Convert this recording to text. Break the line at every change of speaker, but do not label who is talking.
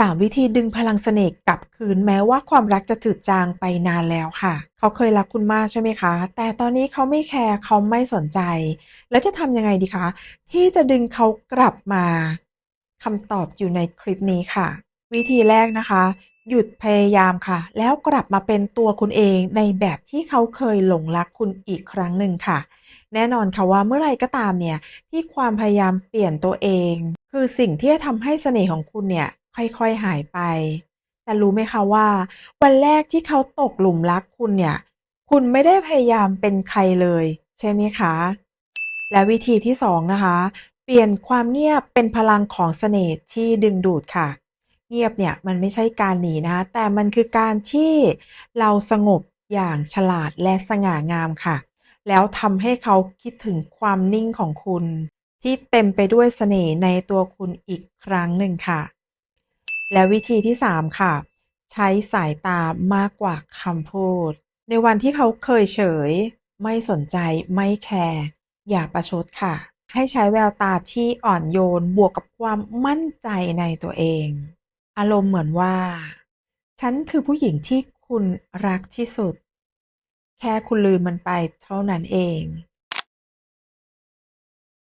3 วิธีดึงพลังเสน่ห์กลับคืนแม้ว่าความรักจะจืดจางไปนานแล้วค่ะ เขาเคยรักคุณมากใช่ไหมคะ แต่ตอนนี้เขาไม่แคร์เขาไม่สนใจ แล้วจะทำยังไงดีคะ ที่จะดึงเขากลับมาคำตอบอยู่ในคลิปนี้ค่ะ วิธีแรกนะคะ หยุดพยายามค่ะ แล้วกลับมาเป็นตัวคุณเองในแบบที่เขาเคยหลงรักคุณอีกครั้งหนึ่งค่ะ แน่นอนค่ะว่าเมื่อไรก็ตามเนี่ยที่ความพยายามเปลี่ยนตัวเอง คือสิ่งที่จะทำให้เสน่ห์ของคุณเนี่ย ค่อยๆหายไป แต่รู้ไหมคะว่า วันแรกที่เขาตกหลุมรักคุณเนี่ย คุณไม่ได้พยายามเป็นใครเลย ใช่ไหมคะ และวิธีที่สองนะคะ เปลี่ยนความเงียบเป็นพลังของเสน่ห์ที่ดึงดูดค่ะ เงียบเนี่ยมันไม่ใช่การหนีนะ แต่มันคือการที่เราสงบอย่างฉลาดและสง่างามค่ะ แล้วทำให้เขาคิดถึงความนิ่งของคุณ ที่เต็มไปด้วยเสน่ห์ในตัวคุณอีกครั้งหนึ่งค่ะ และวิธีที่ 3 ค่ะ ใช้สายตามากกว่าคำพูด ในวันที่เขาเคยเฉย ไม่สนใจไม่แคร์อย่าประชดค่ะ ให้ใช้แววตาที่อ่อนโยนบวกกับความมั่นใจในตัวเอง อารมณ์เหมือนว่า ฉันคือผู้หญิงที่คุณรักที่สุด แค่คุณลืมมันไปเท่านั้นเอง